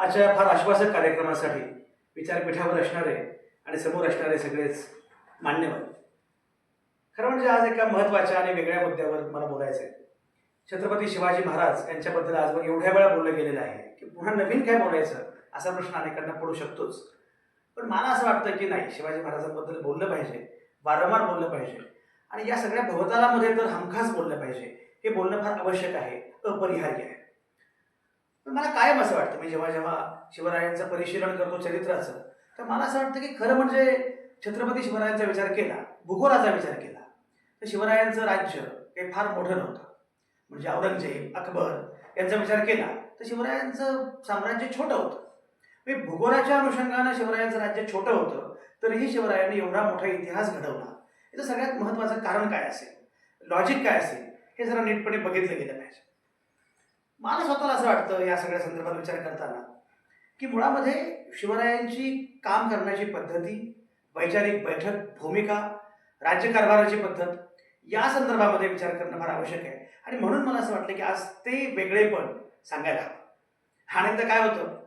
आजच्या फार आश्वासक कार्यक्रमासाठी विचारपीठावर असणारे आणि समोर असणारे सगळेच मान्यवर. खरं म्हणजे आज एका महत्त्वाच्या आणि वेगळ्या मुद्द्यावर मला बोलायचं आहे छत्रपती शिवाजी महाराज यांच्याबद्दल आजवर एवढ्या वेळा बोललं गेलेलं आहे की पुन्हा नवीन काय बोलायचं असा प्रश्न अनेकांना पडू शकतोच. पण मला असं वाटतं की नाही शिवाजी महाराजांबद्दल बोललं पाहिजे वारंवार बोललं पाहिजे आणि या सगळ्या भवतालामध्ये तर हमखास बोललं पाहिजे. हे बोलणं फार आवश्यक आहे अपरिहार्य आहे. पण मला कायम असं वाटतं. मी जेव्हा जेव्हा शिवरायांचं परिशीलन करतो चरित्राचं तर मला असं वाटतं की खरं म्हणजे छत्रपती शिवरायांचा विचार केला भूगोलाचा विचार केला तर शिवरायांचं राज्य हे फार मोठं नव्हतं. म्हणजे औरंगजेब अकबर यांचा विचार केला तर शिवरायांचं साम्राज्य छोटं होतं. मी भूगोलाच्या अनुषंगानं शिवरायांचं राज्य छोटं होतं तरीही शिवरायांनी एवढा मोठा इतिहास घडवला. याचं सगळ्यात महत्त्वाचं कारण काय असेल? लॉजिक काय असेल? हे जरा नीटपणे बघितलं गेलं पाहिजे. मला स्वतःला असं वाटतं या सगळ्या संदर्भात विचार करताना की मुळामध्ये शिवरायांची काम करण्याची पद्धती वैचारिक बैठक भूमिका राज्यकारभाराची पद्धत या संदर्भामध्ये विचार करणं फार आवश्यक आहे. आणि म्हणून मला असं वाटलं की आज ते वेगळेपण सांगायला हवं. आणि तर काय होतं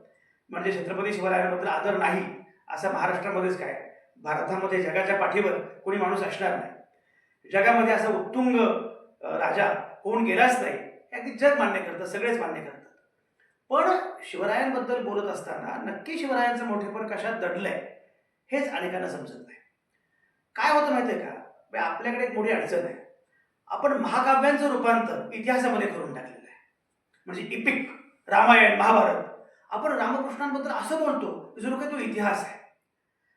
म्हणजे छत्रपती शिवरायांबद्दल आदर नाही असं महाराष्ट्रामध्येच काय? भारतामध्ये जगाच्या पाठीवर कोणी माणूस असणार नाही. जगामध्ये असा उत्तुंग राजा होऊन गेलाच नाही. अगदी जग मान्य करतं सगळेच मान्य करतात. पण शिवरायांबद्दल बोलत असताना नक्की शिवरायांचं मोठेपण कशात दडलंय हेच अनेकांना समजत नाही. काय होतं माहितीये का? आपल्याकडे एक मोठी अडचण आहे. आपण महाकाव्यांचं रूपांतर इतिहासामध्ये करून टाकलेलं आहे. म्हणजे इपिक रामायण महाभारत. आपण रामकृष्णांबद्दल असं बोलतो की जणू काही तो इतिहास आहे.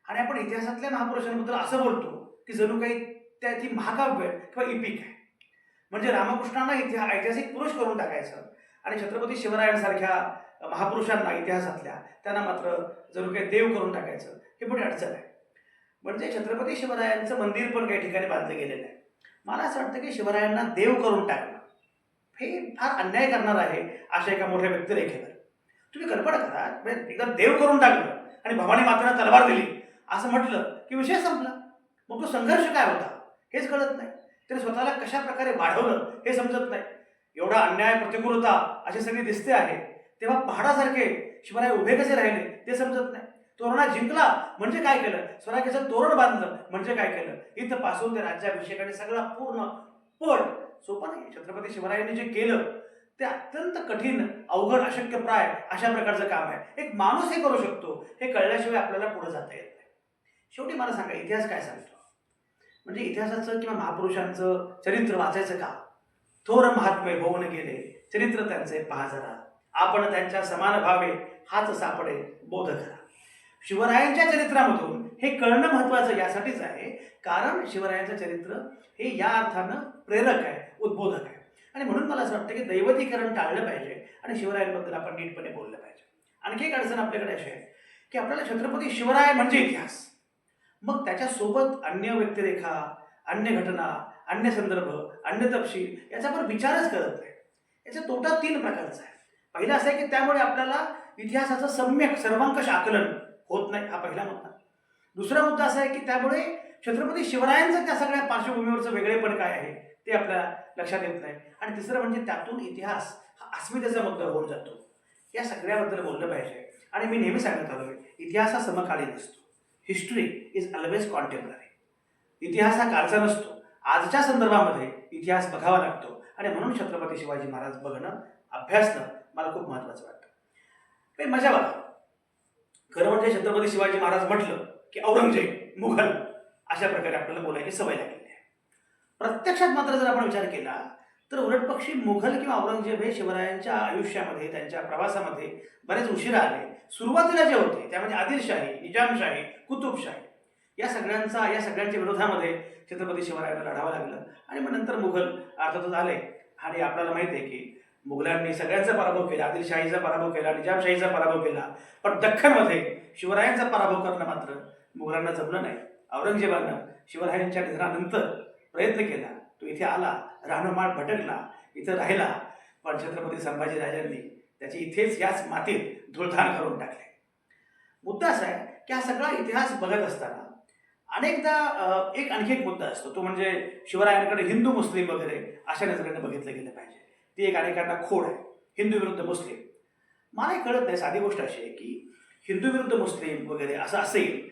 आणि आपण इतिहासातल्या महापुरुषांबद्दल असं बोलतो की जणू काही त्या ती महाकाव्य किंवा इपिक आहे. म्हणजे रामकृष्णांना इतिहास ऐतिहासिक पुरुष करून टाकायचं. आणि छत्रपती शिवरायांसारख्या महापुरुषांना इतिहासातल्या त्यांना मात्र जणू काही देव करून टाकायचं हे मोठी अडचण आहे. म्हणजे छत्रपती शिवरायांचं मंदिर पण काही ठिकाणी बांधलं गेलेलं आहे. मला असं वाटतं की शिवरायांना देव करून टाकणं हे फार अन्याय करणार आहे अशा एका मोठ्या व्यक्तिरेखेवर. तुम्ही कल्पना करा म्हणजे एकदा देव करून टाकलं आणि भवानी मातेनं तलवार दिली असं म्हटलं की विषय संपला. मग तो संघर्ष काय होता? हेच कळत नाही. तरी स्वतःला कशा प्रकारे वाढवलं हे समजत नाही. एवढा अन्याय प्रतिकूलता अशी सगळी दिसते आहे. तेव्हा पहाडासारखे शिवराय उभे कसे राहिले ते समजत नाही. तोरणा जिंकला म्हणजे काय केलं? स्वराज्याचं तोरण बांधलं म्हणजे काय केलं? इथं पासून ते राज्याभिषेकाने सगळा पूर्ण पट सोपं नाही. छत्रपती शिवरायांनी जे केलं ते अत्यंत कठीण अवघड अशक्यप्राय अशा प्रकारचं काम आहे. एक माणूस हे करू शकतो हे कळल्याशिवाय आपल्याला पुढे जाता येत नाही. शेवटी मला सांगा इतिहास काय सांगतो? म्हणजे इतिहासाचं किंवा महापुरुषांचं चरित्र वाचायचं का? थोर महात्मे होऊन गेले. चरित्र त्यांचे पहा जरा. आपण त्यांच्या समान भावे हाच सापडे बोध करा. शिवरायांच्या चरित्रामधून हे कळणं महत्वाचं यासाठीच आहे. कारण शिवरायांचं चरित्र हे या अर्थानं प्रेरक आहे उद्बोधक आहे. आणि म्हणून मला असं वाटतं की दैवतीकरण टाळलं पाहिजे आणि शिवरायांबद्दल आपण नीटपणे बोललं पाहिजे. आणखी एक अडचण आपल्याकडे अशी आहे की आपल्याला छत्रपती शिवराय म्हणजे इतिहास. मग त्याच्यासोबत अन्य व्यक्तिरेखा अन्य घटना अन्य संदर्भ अन्य तपशील याचा आपण विचारच करत नाही. याचा तोटा तीन प्रकारचा आहे. पहिला असं आहे की त्यामुळे आपल्याला इतिहासाचं सम्यक सर्वांकष आकलन होत नाही हा पहिला मुद्दा. दुसरा मुद्दा असा आहे की त्यामुळे छत्रपती शिवरायांचं त्या सगळ्या पार्श्वभूमीवरचं वेगळेपण काय आहे ते आपल्या लक्षात येत नाही. आणि तिसरं म्हणजे त्यातून इतिहास हा अस्मितेचा मुद्दा होऊन जातो. या सगळ्याबद्दल बोललं पाहिजे. आणि मी नेहमी सांगत आलो इतिहास हा समकालीन असतो. हिस्ट्री इज ऑलवेज कॉन्टेम्पररी इतिहास हा कालचा नसतो. आजच्या संदर्भामध्ये इतिहास बघावा लागतो. आणि म्हणून छत्रपती शिवाजी महाराज बघणं अभ्यासणं मला खूप महत्त्वाचं वाटतं. मजा बघा. खरं म्हणजे छत्रपती शिवाजी महाराज म्हटलं की औरंगजेब मुघल अशा प्रकारे आपल्याला बोलायची सवय लागलेली आहे. प्रत्यक्षात मात्र जर आपण विचार केला तर उलटपक्षी मुघल किंवा औरंगजेब हे शिवरायांच्या आयुष्यामध्ये त्यांच्या प्रवासामध्ये बरेच उशिरा आले. सुरुवातीला जे होते त्यामध्ये आदिलशाही निजामशाही कुतुबशाही. या सगळ्यांचा या सगळ्यांच्या विरोधामध्ये छत्रपती शिवरायांना लढावं लागलं. आणि मग नंतर मुघल अर्थातच आले. आणि आपल्याला माहिती आहे की मुघलांनी सगळ्यांचा पराभव केला आदिलशाहीचा पराभव केला निजामशाहीचा पराभव केला. पण दख्खनमध्ये शिवरायांचा पराभव करणं मात्र मुघलांना जमलं नाही. औरंगजेबानं शिवरायांच्या निधनानंतर प्रयत्न केला. तो इथे आला राहणमाळ भटकला इथं राहिला. पण छत्रपती संभाजीराजांनी त्याची इथेच याच मातीत धुळधाण करून टाकले. मुद्दा असा आहे की हा सगळा इतिहास बघत असताना अनेकदा एक आणखी एक मुद्दा असतो. तो म्हणजे शिवरायांकडे हिंदू मुस्लिम वगैरे अशा नजरेने बघितलं गेलं पाहिजे. ती एक अनेकांना खोड आहे. हिंदू विरुद्ध मुस्लिम. मलाही कळत नाही साधी गोष्ट अशी आहे की हिंदू विरुद्ध मुस्लिम वगैरे असं असेल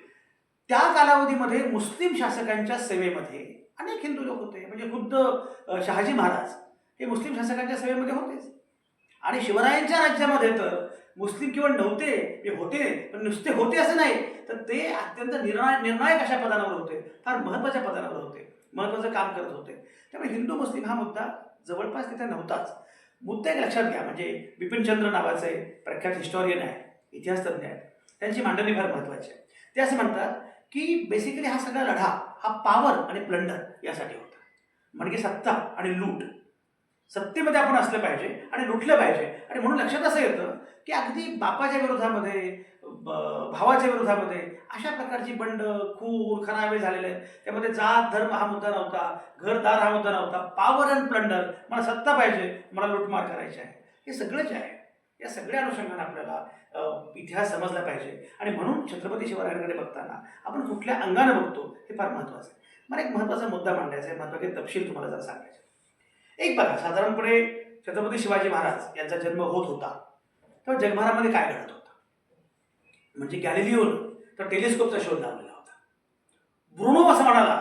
त्या कालावधीमध्ये मुस्लिम शासकांच्या सेवेमध्ये अनेक हिंदू लोक होते. म्हणजे खुद्द शहाजी महाराज हे मुस्लिम शासकांच्या सेवेमध्ये होतेच. आणि शिवरायांच्या राज्यामध्ये तर मुस्लिम केवळ नव्हते हे होते पण नुसते होते असं नाही. तर ते अत्यंत निर्णय निर्णायक अशा पदांवर होते. फार महत्त्वाच्या पदांवर होते. महत्त्वाचं काम करत होते. त्यामुळे हिंदू मुस्लिम हा मुद्दा जवळपास तिथे नव्हताच. मुद्दा एक लक्षात घ्या म्हणजे बिपिनचंद्र नावाचे प्रख्यात हिस्टॉरियन आहे इतिहासतज्ञ आहेत. त्यांची मांडणी फार महत्त्वाची आहे. ते असं म्हणतात की बेसिकली हा सगळा लढा हा पॉवर आणि प्लंडर यासाठी होता. म्हणजे सत्ता आणि लूट. सत्तेमध्ये आपण असलं पाहिजे आणि लुटलं पाहिजे. आणि म्हणून लक्षात असं येतं की अगदी बापाच्या विरोधामध्ये ब- भावाच्या विरोधामध्ये अशा प्रकारची बंड खून खरावे झालेले आहेत. त्यामध्ये जात धर्म हा मुद्दा नव्हता घरदार हा मुद्दा नव्हता. पावर अँड प्लंडर मला सत्ता पाहिजे मला लुटमार करायची आहे. हे सगळंच जे आहे. या सगळ्या अनुषंगाने आपल्याला इतिहास समजला पाहिजे. आणि म्हणून छत्रपती शिवरायांकडे बघताना आपण कुठल्या अंगाने बघतो हे फार महत्त्वाचं आहे. मला एक महत्त्वाचा मुद्दा मांडायचा आहे. महत्त्वाचे तपशील तुम्हाला जरा सांगायचे एक बघा साधारणपणे छत्रपती शिवाजी महाराज यांचा जन्म होत होता. तेव्हा जगभरामध्ये काय घडत होतं? म्हणजे गॅलिलिओन तर टेलिस्कोपचा शोध लावलेला होता. ब्रुनो असं म्हणाला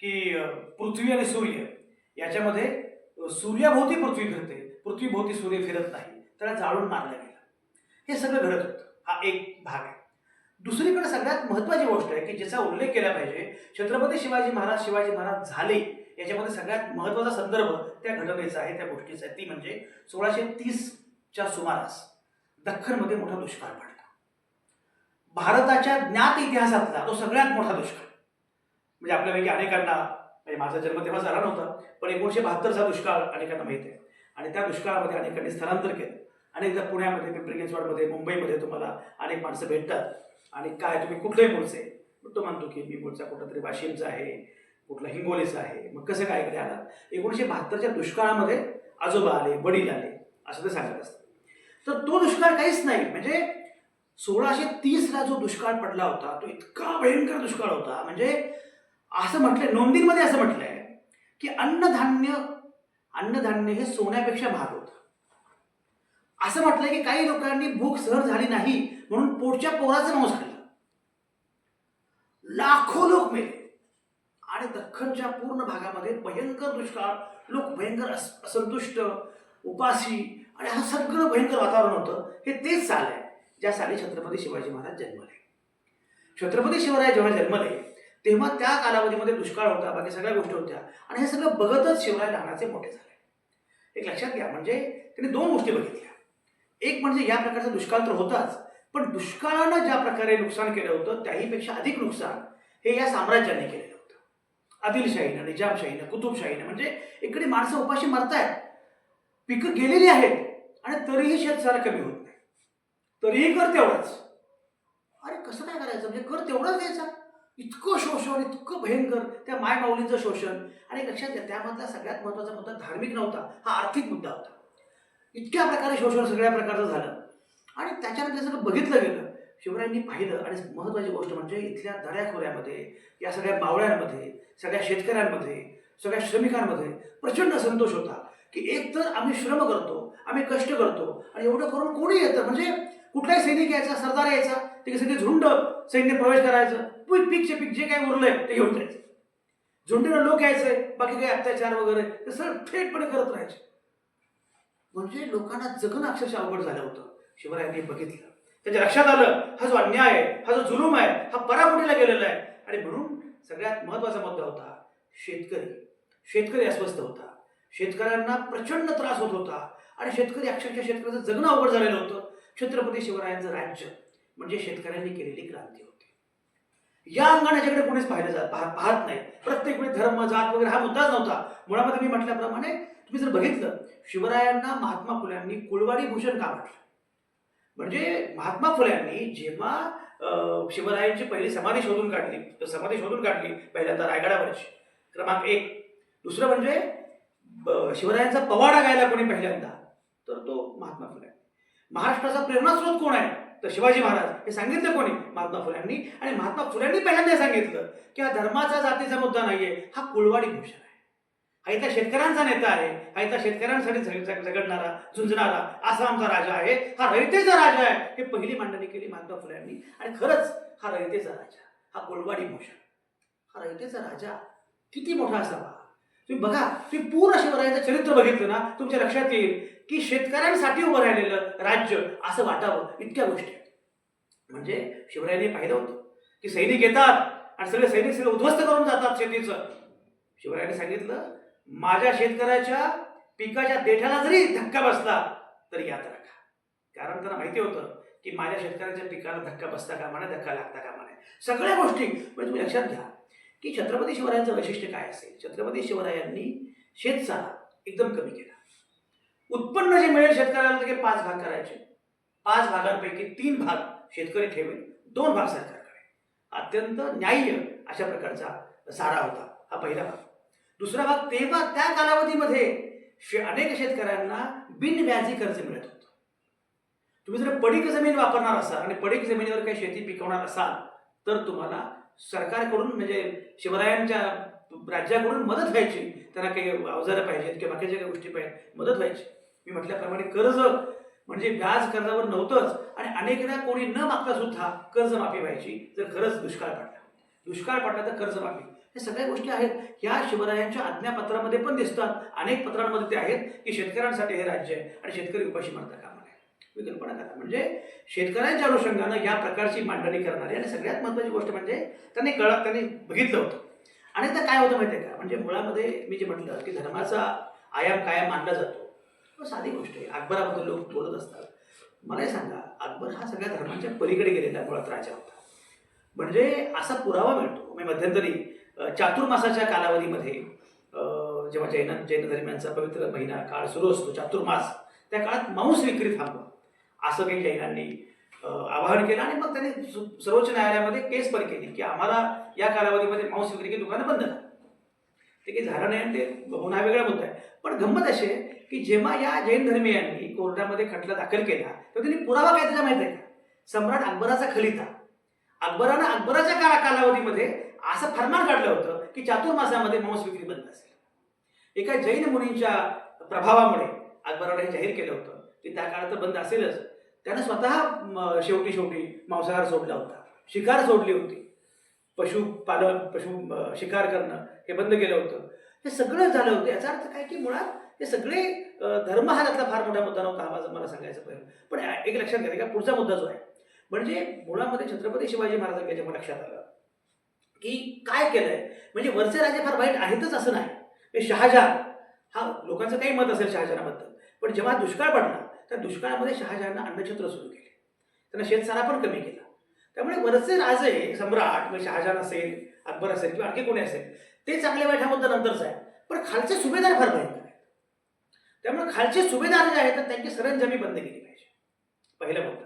की पृथ्वी आणि सूर्य याच्यामध्ये सूर्याभोवती पृथ्वी फिरते पृथ्वीभोवती सूर्य फिरत नाही त्याला जाळून मारलं गेलं. हे सगळं घडत होतं. हा एक भाग आहे. दुसरीकडे सगळ्यात महत्त्वाची गोष्ट आहे की ज्याचा उल्लेख केला पाहिजे छत्रपती शिवाजी महाराज शिवाजी महाराज झाले याच्यामध्ये सगळ्यात महत्त्वाचा संदर्भ त्या घटनेचा आहे त्या गोष्टीचा आहे. ती म्हणजे सोळाशे तीसच्या सुमारास. दख्खनमध्ये मोठा दुष्काळ पडला. भारताच्या ज्ञात इतिहासातला तो सगळ्यात मोठा दुष्काळ. म्हणजे आपल्यापैकी अनेकांना म्हणजे माझा जन्म तेव्हा झाला नव्हता पण एकोणीशे बहात्तरचा दुष्काळ अनेकांना माहिती आहे. आणि त्या दुष्काळामध्ये अनेकांनी स्थलांतर केलं. अनेकदा पुण्यामध्ये पिंपरी चिंचवडमध्ये मुंबईमध्ये तुम्हाला अनेक माणसं भेटतात. आणि काय तुम्ही कुठलेही मूळचे तो म्हणतो की मी मूळचा कुठला तरी वाशिमचा आहे कुठला हिंगोलीचा आहे. मग कसं काय इकडे आला? एकोणीशे बहात्तरच्या दुष्काळामध्ये आजोबा आले वडील आले असं ते सांगत असतात. तर तो दुष्काळ काहीच नाही. म्हणजे सोळाशे तीसला जो दुष्काळ पडला होता तो इतका भयंकर दुष्काळ होता. म्हणजे असं म्हटलंय नोंदींमध्ये असं म्हटलंय की अन्नधान्य अन्नधान्य हे सोन्यापेक्षा महाग होतं. असं म्हटलंय की काही लोकांनी भूक सहन झाली नाही म्हणून पोटच्या पोराचं मांस खाल्लं. लाखो लोक मेले. आणि दख्खनच्या पूर्ण भागामध्ये भयंकर दुष्काळ लोक भयंकर असंतुष्ट उपाशी आणि हा सगळं भयंकर वातावरण होतं हे तेच साल आहे ज्या साली छत्रपती शिवाजी महाराज जन्मले. छत्रपती शिवराय जेव्हा जन्मले तेव्हा त्या कालावधीमध्ये दुष्काळ होता बाकी सगळ्या गोष्टी होत्या. आणि हे सगळं बघतच शिवराय लहानाचे मोठे झाले. एक लक्षात घ्या म्हणजे त्याने दोन गोष्टी बघितल्या. एक म्हणजे या प्रकारचा दुष्काळ तर होताच पण दुष्काळानं ज्या प्रकारे नुकसान केलं होतं त्याहीपेक्षा अधिक नुकसान हे या साम्राज्याने केलेलं होतं. आदिलशाहीनं निजामशाहीनं कुतुबशाहीनं म्हणजे इकडे माणसं उपाशी मरतायत. पिकं गेलेली आहेत आणि तरीही शेतसारा कमी होत नाही. तरीही कर तेवढाच. अरे कसं काय करायचं? म्हणजे कर तेवढाच द्यायचा इतकं शोषण इतकं भयंकर त्या मायमाऊलींचं शोषण. आणि लक्षात घ्या त्यामधला सगळ्यात महत्त्वाचा मुद्दा धार्मिक नव्हता हा आर्थिक मुद्दा होता. इतक्या प्रकारे शोषण सगळ्या प्रकारचं झालं. आणि त्याच्यानंतर सगळं बघितलं गेलं. शिवरायांनी पाहिलं आणि महत्त्वाची गोष्ट म्हणजे इथल्या दऱ्याखोऱ्यामध्ये या सगळ्या बावळ्यांमध्ये सगळ्या शेतकऱ्यांमध्ये सगळ्या श्रमिकांमध्ये प्रचंड संतोष होता. की एक तर आम्ही श्रम करतो आम्ही कष्ट करतो आणि एवढं करून कोणी येतं? म्हणजे कुठलाही सैनिक यायचा सरदार यायचा ते सगळे झुंड सैन्य प्रवेश करायचं पीक पीकचे पीक जे काही उरलंय ते घेऊन जायचं. झुंडीनं लोक यायचे बाकी काही अत्याचार वगैरे ते सगळं थेटपणे करत राहायचे. म्हणजे लोकांना जगणं अक्षरशः अवघड झालं होतं. शिवरायांनी बघितलं. त्याच्या लक्षात आलं हा जो अन्याय आहे हा जो जुलूम आहे हा पराकोटीला गेलेला आहे. आणि म्हणून सगळ्यात महत्त्वाचा मुद्दा होता शेतकरी. शेतकरी अस्वस्थ होता. शेतकऱ्यांना प्रचंड त्रास होत होता. आणि शेतकरी अक्षरशः शेतकऱ्याचं जगणं अवघड झालेलं होतं. छत्रपती शिवरायांचं राज्य म्हणजे शेतकऱ्यांनी केलेली क्रांती होती. या अंगाने याच्याकडे कोणीच पाहिलं जात पाह- पाहत नाही. प्रत्येक वेळी धर्म जात वगैरे हा मुद्दाच नव्हता. मुळामध्ये मी म्हटल्याप्रमाणे तुम्ही जर बघितलं शिवरायांना महात्मा फुल्यांनी कुळवाडी भूषण का म्हटलं? म्हणजे महात्मा फुल्यांनी जेव्हा शिवरायांची पहिली समाधी शोधून काढली तर समाधी शोधून काढली पहिल्यांदा रायगडावरची क्रमांक एक. दुसरं म्हणजे शिवरायांचा पवाडा गायला कोणी पहिल्यांदा? तर तो महात्मा फुले. महाराष्ट्राचा प्रेरणास्रोत कोण आहे? तर शिवाजी महाराज. हे सांगितलं कोणी? महात्मा फुल्यांनी. आणि महात्मा फुल्यांनी पहिल्यांदा सांगितलं की हा धर्माचा जातीचा मुद्दा नाहीये हा कुळवाडी भूषण आहे. हा इथला शेतकऱ्यांचा नेता आहे. हा इथला शेतकऱ्यांसाठी झगडणारा झुंजणारा असा आमचा राजा आहे. हा रयतेचा राजा आहे. हे पहिली मांडणी केली महात्मा फुल्यांनी. आणि खरंच हा रयतेचा राजा हा कुळवाडी भूषण हा रयतेचा राजा किती मोठा असावा? तुम्ही बघा तुम्ही पूर्ण शिवरायांचं चरित्र बघितलं ना तुमच्या लक्षात येईल की शेतकऱ्यांसाठी उभं राहिलेलं राज्य असं वाटावं इतक्या गोष्टी म्हणजे शिवरायांनी पाहिलं होतं की सैनिक येतात आणि सगळे सैनिक सगळे उद्ध्वस्त करून जातात शेतीचं. शिवरायांनी सांगितलं माझ्या शेतकऱ्याच्या पिकाच्या देठाला जरी धक्का बसला तरी याद राखा. कारण त्यांना माहिती होतं की माझ्या शेतकऱ्याच्या पिकाला धक्का बसता कामा नये धक्का लागता कामा नये. सगळ्या गोष्टी म्हणजे तुम्ही लक्षात घ्या. की छत्रपती शिवरायांचं वैशिष्ट्य काय असेल? छत्रपती शिवरायांनी शेतसारा एकदम कमी केला. उत्पन्न जे मिळेल शेतकऱ्याला ते पाच भाग करायचे. पाच भागांपैकी तीन भाग शेतकरी ठेवेल दोन भाग सरकारकडे अत्यंत न्याय्य अशा प्रकारचा सारा होता हा पहिला भाग. दुसरा भाग तेव्हा त्या कालावधीमध्ये अनेक शेतकऱ्यांना बिनव्याजी कर्ज मिळत होतं. तुम्ही जर पडीक जमीन वापरणार असाल आणि पडीक जमिनीवर काही शेती पिकवणार असाल तर तुम्हाला सरकारकडून म्हणजे शिवरायांच्या राज्याकडून मदत व्हायची. त्यांना काही अवजारं पाहिजेत किंवा बाकीच्या काही गोष्टी पाहिजेत मदत व्हायची. मी म्हटल्याप्रमाणे कर्ज म्हणजे व्याज कर्जावर नव्हतंच आणि अनेकदा कोणी न मागता सुद्धा कर्जमाफी व्हायची जर खरंच दुष्काळ पडला. दुष्काळ पडला तर कर्जमाफी. हे सगळ्या गोष्टी आहेत. ह्या शिवरायांच्या आज्ञापत्रामध्ये पण दिसतात. अनेक पत्रांमध्ये ते आहेत की शेतकऱ्यांसाठी हे राज्य आहे आणि शेतकरी उपाशी मारता कामा नये. विकल्पना करा म्हणजे शेतकऱ्यांच्या अनुषंगानं या प्रकारची मांडणी करणारी आणि सगळ्यात महत्त्वाची गोष्ट म्हणजे त्यांनी कळत त्यांनी बघितलं होतं. आणि तर काय होतं माहिती आहे का? म्हणजे मुळामध्ये मी जे म्हटलं की धर्माचा आयाम कायम मानला जातो. हो, साधी गोष्ट आहे. अकबराबद्दल लोक बोलत असतात. मला हे सांगा अकबर हा सगळ्या धर्मांच्या पलीकडे गेलेला मुळात राजा होता. म्हणजे असा पुरावा मिळतो. म्हणजे मध्यंतरी चातुर्मासाच्या कालावधीमध्ये जेव्हा जैन जैन धर्मियांचा पवित्र महिना काळ सुरू असतो चातुर्मास त्या काळात मांस विक्री थांबवा असं काही जैनांनी आवाहन केलं आणि मग त्यांनी सु- सर्वोच्च न्यायालयामध्ये केस पण केली की आम्हाला या कालावधीमध्ये मांस विक्री दुकानं बंद करा. ते काही झालं नाही आणि ते पुन्हा वेगळा मुद्दा आहे. पण गंमत अशी आहे की जेव्हा या जैन धर्मीयांनी कोर्टामध्ये खटला दाखल केला तर त्यांनी पुरावा काय त्याला माहिती आहे का? सम्राट अकबराचा खलिता. अकबरानं अकबराच्या काळा कालावधीमध्ये असं फरमान काढलं होतं की चातुर्मासामध्ये मांस विक्री बंद असेल. एका जैन मुनींच्या प्रभावामुळे अकबराने हे जाहीर केलं होतं की त्या काळात तर बंद असेलच. त्यानं स्वतः शेवटी शेवटी मांसाहार सोडला होता. शिकार सोडली होती. पशुपालन पशु शिकार करणं हे बंद केलं होतं. हे सगळं झालं होतं. याचा अर्थ काय की मुळात हे सगळे धर्म हा त्यातला फार मोठा मुद्दा नव्हता हा माझा मला सांगायचं पहिलं. पण एक लक्षात घ्या का पुढचा मुद्दा जो आहे म्हणजे मुळामध्ये छत्रपती शिवाजी महाराजांच्या जेव्हा लक्षात आलं. की काय केलंय? म्हणजे वरचे राजे फार वाईट आहेतच असं नाही. शहाजहान हा लोकांचं काही मत असेल शहाजहानाबद्दल. पण जेव्हा दुष्काळ पडला त्या दुष्काळामध्ये शहाजहाननं अन्नक्षेत्र सुरू केले. त्यांना शेतसारा पण कमी केला. त्यामुळे वरचे राजे सम्राट म्हणजे शहाजहान असेल अकबर असेल किंवा आणखी कोणी असेल ते चांगले वाईट हा मुद्दा आहे पण खालचे सुभेदार फार भयंकर आहेत. त्यामुळे खालचे सुभेदार जे आहेत तर त्यांची सरंजामी बंद केली पाहिजे. पहिला मुद्दा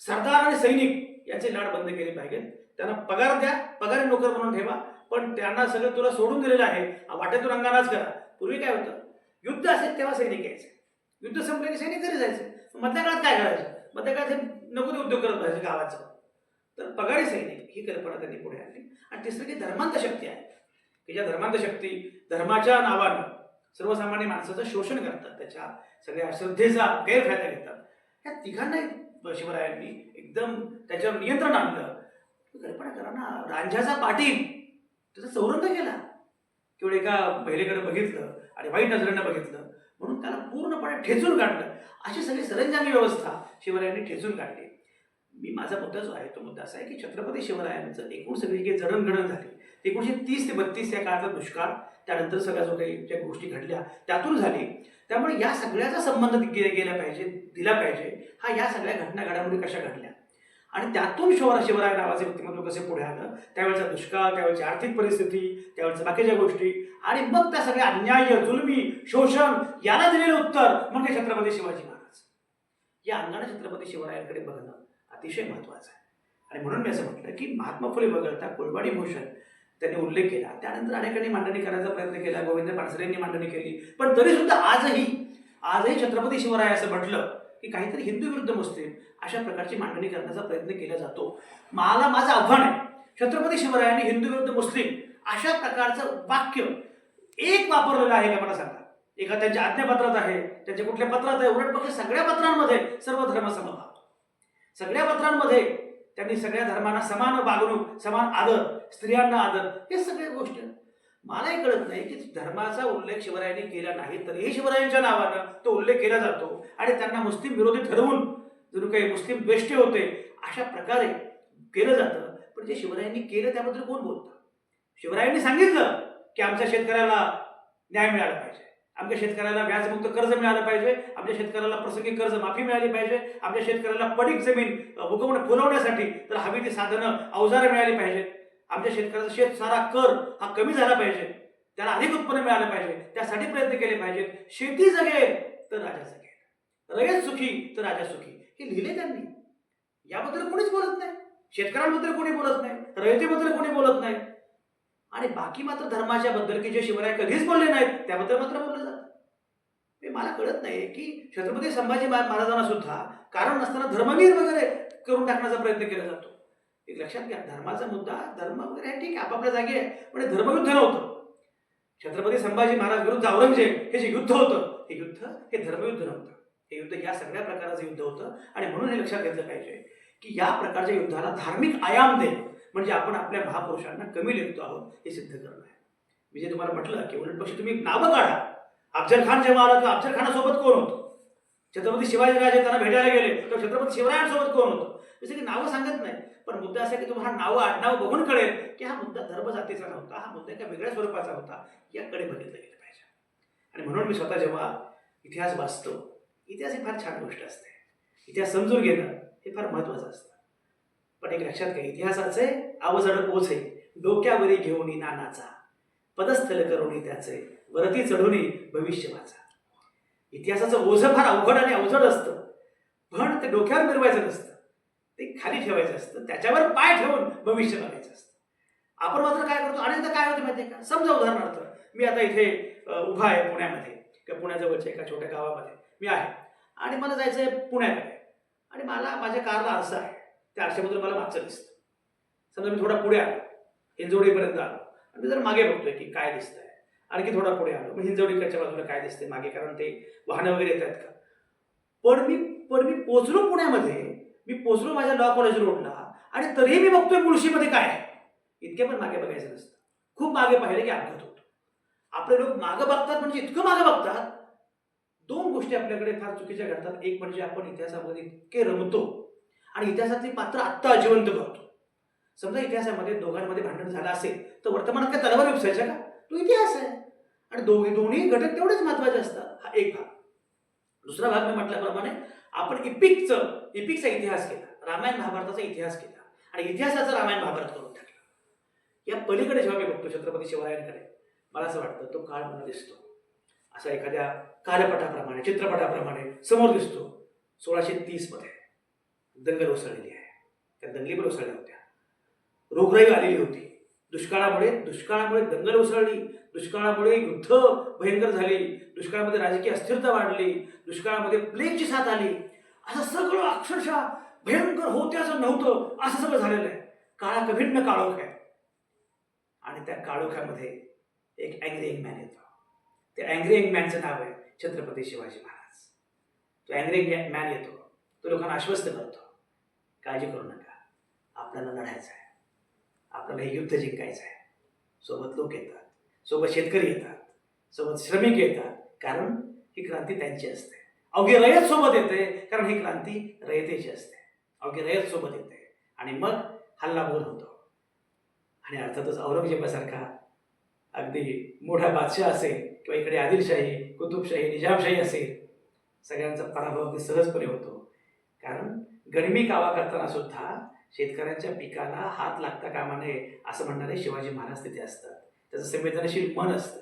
सरदार आणि सैनिक यांचे लाड बंद केले पाहिजेत त्यांना पगार द्या. पगार नोकर म्हणून ठेवा. पण त्यांना सगळं तुला सोडून दिलेलं आहे. वाटेतून अंगानाच करा पूर्वी काय होतं? युद्ध असेल तेव्हा सैनिक यायचे. युद्ध संपले की सैनिक घरी जायचे. मधल्या काळात काय करायचं? मधल्या काळात हे नको ते उद्योग करत राहायचे गावाचं. तर पगारी सैनिक ही कल्पना त्यांनी पुढे आणली. आणि तिसरं की धर्मांत शक्ती आहे. की ज्या धर्मांत शक्ती धर्माच्या नावानं सर्वसामान्य माणसाचं शोषण करतात. त्याच्या सगळ्या श्रद्धेचा गैरफायदा घेतात. ह्या तिघांना शिवरायांनी एकदम त्याच्यावर नियंत्रण आणलं. कल्पना करा ना रांझ्याचा पाटील त्याचा चौरंग केला. केवळ एका महिलेकडे बघितलं आणि वाईट नजरेनं बघितलं. म्हणून त्याला पूर्णपणे ठेचून काढलं. अशी सगळी सरंजामी व्यवस्था शिवरायांनी ठेचून काढली. मी माझा मुद्दा जो आहे तो मुद्दा असा आहे की छत्रपती शिवरायांचं एकूण सगळी काही जडणघडण झाली एकोणीशे तीस ते बत्तीस या काळाचा दुष्काळ त्यानंतर सगळ्या जो काही ज्या गोष्टी घडल्या त्यातून झाली. त्यामुळे या सगळ्याचा संबंध गेला पाहिजे दिला पाहिजे. हा या सगळ्या घटना घडामोडी कशा घडल्या? आणि त्यातून शिवराज शिवराय नावाचे व्यक्तिमत्व कसे पुढे आलं? त्यावेळेचा दुष्काळ त्यावेळेची आर्थिक परिस्थिती त्यावेळेच्या बाकीच्या गोष्टी. आणि मग त्या सगळ्या अन्याय जुलमी शोषण याला दिलेलं उत्तर म्हणजे छत्रपती शिवाजी महाराज. या अंगाने छत्रपती शिवरायांकडे बघणं अतिशय महत्त्वाचं आहे. आणि म्हणून मी असं म्हटलं की महात्मा फुले वगळता कोलवाडी भूषण त्यांनी उल्लेख केला. त्यानंतर अनेकांनी मांडणी करायचा प्रयत्न केला गोविंद पानसरेंनी मांडणी केली. पण तरी सुद्धा आजही आजही छत्रपती शिवराय असं म्हटलं की काहीतरी हिंदू विरुद्ध मुस्लिम अशा प्रकारची मांडणी करण्याचा प्रयत्न केला जातो. मला माझं आव्हान आहे छत्रपती शिवरायांनी हिंदू विरुद्ध मुस्लिम अशा प्रकारचं वाक्य एक वापरलेलं आहे का मला सांगा? एका त्यांच्या आज्ञापत्रात आहे त्यांच्या कुठल्या पत्रात आहे उलट पक्ष सगळ्या पत्रांमध्ये सर्व धर्म समभाव सगळ्या पत्रांमध्ये त्यांनी सगळ्या धर्मांना समान वागणूक समान आदर स्त्रियांना आदर हे सगळ्या गोष्टी. मलाही कळत नाही की धर्माचा उल्लेख शिवरायांनी केला नाही तरीही शिवरायांच्या नावानं तो उल्लेख केला जातो. आणि त्यांना मुस्लिम विरोधी ठरवून जणू काही मुस्लिम द्वेष्टे होते अशा प्रकारे केलं जातं. पण जे शिवरायांनी केलं त्याबद्दल कोण बोलतं? शिवरायांनी सांगितलं की आमच्या शेतकऱ्याला न्याय मिळाला पाहिजे. आमच्या शेतकऱ्याला व्याजमुक्त कर्ज मिळालं पाहिजे. आमच्या शेतकऱ्याला प्रसंगी कर्ज माफी मिळाली पाहिजे. आमच्या शेतकऱ्याला पडीक जमीन हुकवणं फुलवण्यासाठी तर हवी ती साधनं अवजारं मिळाली पाहिजेत. आमच्या शेतकऱ्याचा शेत सारा कर हा कमी झाला पाहिजे. त्याला अधिक उत्पन्न मिळालं पाहिजे. त्यासाठी प्रयत्न केले पाहिजेत. शेती जगेल तर राजा जगेल. रयत सुखी तर राजा सुखी. हे लिहिले त्यांनी. याबद्दल कोणीच बोलत नाही. शेतकऱ्यांबद्दल कोणी बोलत नाही. रयतेबद्दल कोणी बोलत नाही. आणि बाकी मात्र धर्माच्या बद्दल की जे शिवराय कधीच बोलले नाहीत त्याबद्दल मात्र बोललं जातं. हे मला कळत नाही की छत्रपती संभाजी महाराजांना सुद्धा कारण नसताना धर्मवीर वगैरे करून टाकण्याचा प्रयत्न केला जातो. एक लक्षात घ्या धर्माचा मुद्दा धर्म वगैरे आहे, ठीक आहे आपापल्या जागी आहे पण हे धर्मयुद्ध नव्हतं. छत्रपती संभाजी महाराज विरुद्ध औरंगजेब हे जे युद्ध होतं हे युद्ध हे धर्मयुद्ध नव्हतं. हे युद्ध या सगळ्या प्रकारचं युद्ध होतं आणि म्हणून हे लक्षात घेतलं पाहिजे की या प्रकारच्या युद्धाला धार्मिक आयाम दे म्हणजे आपण आपल्या महापुरुषांना कमी लेखतो आहोत हे सिद्ध करणं आहे. मी जे तुम्हाला म्हटलं की उलट पक्ष तुम्ही नावं काढा. अफजल खान जेव्हा आला तर अफजल खानासोबत कोण होतं? छत्रपती शिवाजीराजे त्यांना भेटायला गेले तर छत्रपती शिवरायांसोबत कोण होतं? जसं की नावं सांगत नाही पण मुद्दा असा की तुम्हाला नावं आडनाव बघून कळेल की हा मुद्दा धर्मजातीचा नव्हता हा मुद्दा एका वेगळ्या स्वरूपाचा होता याकडे बघितलं गेलं पाहिजे. आणि म्हणून मी स्वतः जेव्हा इतिहास वाचतो इतिहास ही फार छान गोष्ट असते. इतिहास समजून घेणं हे फार महत्त्वाचं असतं. पण एक लक्षात घ्या इतिहासाचे आवजड ओझे डोक्यावरी घेऊन नानाचा पदस्थल करून त्याचे वरती चढवणी भविष्य वाचा इतिहासाचं ओझं फार अवघड आणि अवजड असतं पण ते डोक्यावर मिरवायचं नसतं. ते खाली ठेवायचं असतं. त्याच्यावर पाय ठेवून भविष्य बघायचं असतं. आपण मात्र काय करतो? अनेकदा काय होतं माहिती आहे का? समजा उदाहरणार्थ मी आता इथे उभा आहे पुण्यामध्ये किंवा पुण्याजवळच्या एका छोट्या गावामध्ये. मी आहे. आणि मला जायचं आहे पुण्याकडे. आणि मला माझ्या कारला आरसा आहे. त्या आरशामधून मला मागचं दिसतं. समजा मी थोडा पुढे आलो. हिंजवडीपर्यंत आलो. आणि मी जर मागे बघतोय की काय दिसतंय. आणखी थोडा पुढे आलो. मग हिंजवडीकडच्या बाजूला काय दिसते मागे कारण ते वाहनं वगैरे येत आहेत का? पण मी पण मी पोचलो पुण्यामध्ये. मी पोचलो माझ्या लॉ कॉलेज रोडला आणि तरीही मी बघतोय मुळशीमध्ये काय आहे. इतके पण मागे बघायचं नसतं. खूप मागे पाहिलं की अपघात होतो. आपले लोक मागं बघतात म्हणजे इतकं मागं बघतात. दोन गोष्टी आपल्याकडे फार चुकीच्या घडतात. एक म्हणजे आपण इतिहासामध्ये इतके रमतो आणि इतिहासातली पात्र आत्ता जिवंत करतो समजा इतिहासामध्ये दोघांमध्ये भांडण झालं असेल तर वर्तमानात काय तलवार उपसायच्या का? तो इतिहास आहे. आणि दोघे दोन्ही घटक तेवढेच महत्त्वाचे असतात. हा एक भाग. दुसरा भाग मी म्हटल्याप्रमाणे आपण इपिकचं इपिकचा इतिहास केला. रामायण महाभारताचा इतिहास केला. आणि इतिहासाचं रामायण महाभारत करून टाकलं. या पलीकडे जेव्हा मी बघतो छत्रपती शिवरायांकडे मला असं वाटतं तो काळ मला दिसतो. असा एखाद्या कालपटाप्रमाणे चित्रपटाप्रमाणे समोर दिसतो. सोळाशे तीसमध्ये दंगल उसळलेली आहे. त्या दंगली पण उसळल्या होत्या. रोगराई आलेली होती. दुष्काळामुळे दुष्काळामुळे दंगल उसळली दुष्काळामुळे युद्ध भयंकर झाली दुष्काळामध्ये राजकीय अस्थिरता वाढली दुष्काळामध्ये प्लेगची साथ आली. असं सगळं अक्षरशः भयंकर होत्याचं नव्हतं असं सगळं झालेलं आहे. काळा कभिन्न काळोख आहे. आणि त्या काळोख्यामध्ये एक अँग्री मॅन येतो. त्या अँग्री मॅनचं नाव आहे छत्रपती शिवाजी महाराज. तो अँग्री मॅन येतो. तो लोकांना आश्वस्त करतो. काळजी करू नका. आपल्याला लढायचं आहे. आपल्याला हे युद्ध जिंकायचं आहे. सोबत लोक येतात सोबत शेतकरी येतात सोबत श्रमिक येतात. कारण ही क्रांती त्यांची असते. अवघी रयत सोबत येते कारण ही क्रांती रयतेची असते. अवघी रयत सोबत येते. आणि मग हल्लाबोल होतो. आणि अर्थातच औरंगजेबासारखा अगदी मोठा बादशाह असेल किंवा इकडे आदिलशाही कुतुबशाही निजामशाही असेल सगळ्यांचा पराभव अगदी सहजपणे होतो. कारण गणमी कावा करताना सुद्धा शेतकऱ्यांच्या पिकाला हात लागता कामा नये असं म्हणणारे शिवाजी महाराज तिथे असतात. त्याचं संवेदनशील मन असतं.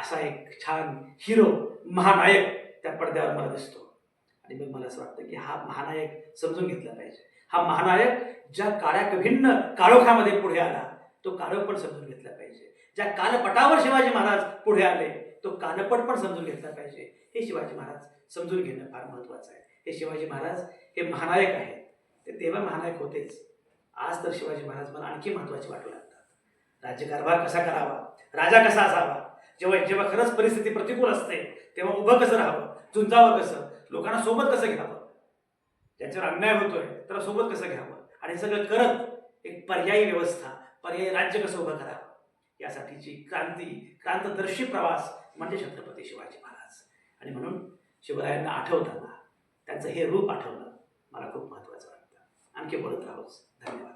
असा एक छान हिरो महानायक त्या पडद्यावर मला दिसतो. आणि मग मला असं वाटतं की हा महानायक समजून घेतला पाहिजे. हा महानायक ज्या काळ्या कभिन्न काळोखामध्ये पुढे आला तो काळोख पण समजून घेतला पाहिजे. ज्या कालपटावर शिवाजी महाराज पुढे आले तो कालपट पण समजून घेतला पाहिजे. हे शिवाजी महाराज समजून घेणं फार महत्त्वाचं आहे. हे शिवाजी महाराज हे महानायक आहेत. ते तेव्हा महानायक होतेच. आज तर शिवाजी महाराज मला आणखी महत्त्वाचे वाटू लागतात. राज्यकारभार कसा करावा? राजा कसा असावा? जेव्हा जेव्हा खरंच परिस्थिती प्रतिकूल असते तेव्हा उभं कसं राहावं? झुंजावं कसं? लोकांना सोबत कसं घ्यावं? ज्यांच्यावर अन्याय होतोय त्याला सोबत कसं घ्यावं? आणि सगळं करत एक पर्यायी व्यवस्था पर्यायी राज्य कसं उभं करावं? यासाठीची क्रांती क्रांतदर्शी प्रवास म्हणजे छत्रपती शिवाजी महाराज. आणि म्हणून शिवरायांना आठवताना त्यांचं हे रूप आठवणं मला खूप महत्त्वाचं वाटतं. आणखी बोलत राहूच. धन्यवाद.